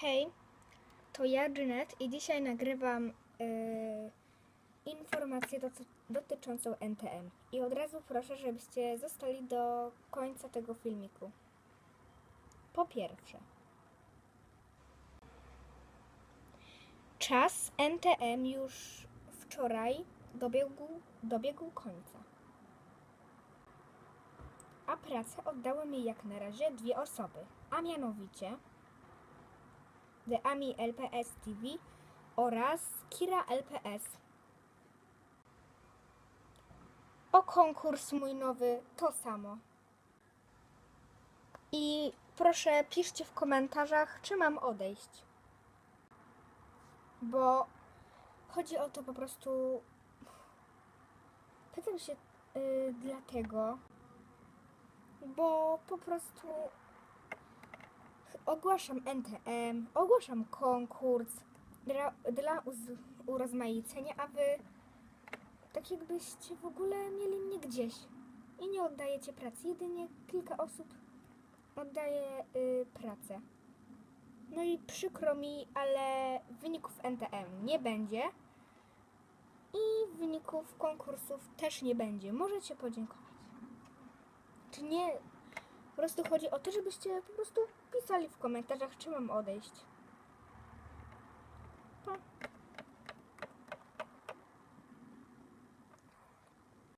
Hej, to ja Janet i dzisiaj nagrywam yy, informację doty- dotyczącą NTM. I od razu proszę, żebyście zostali do końca tego filmiku. Po pierwsze, czas NTM już wczoraj dobiegł, dobiegł końca. A pracę oddały mi jak na razie dwie osoby, a mianowicie The Ami LPS TV oraz Kira LPS. O konkurs mój nowy to samo. I proszę piszcie w komentarzach, czy mam odejść. Bo chodzi o to po prostu. Pytam się y, dlatego, bo po prostu ogłaszam NTM, ogłaszam konkurs dla, dla uz- urozmaicenia, a wy tak jakbyście w ogóle mieli mnie gdzieś i nie oddajecie pracy. Jedynie kilka osób oddaje y, pracę. No i przykro mi, ale wyników NTM nie będzie i wyników konkursów też nie będzie. Możecie podziękować. Czy nie? Po prostu chodzi o to, żebyście po prostu pisali w komentarzach, czy mam odejść. Pa.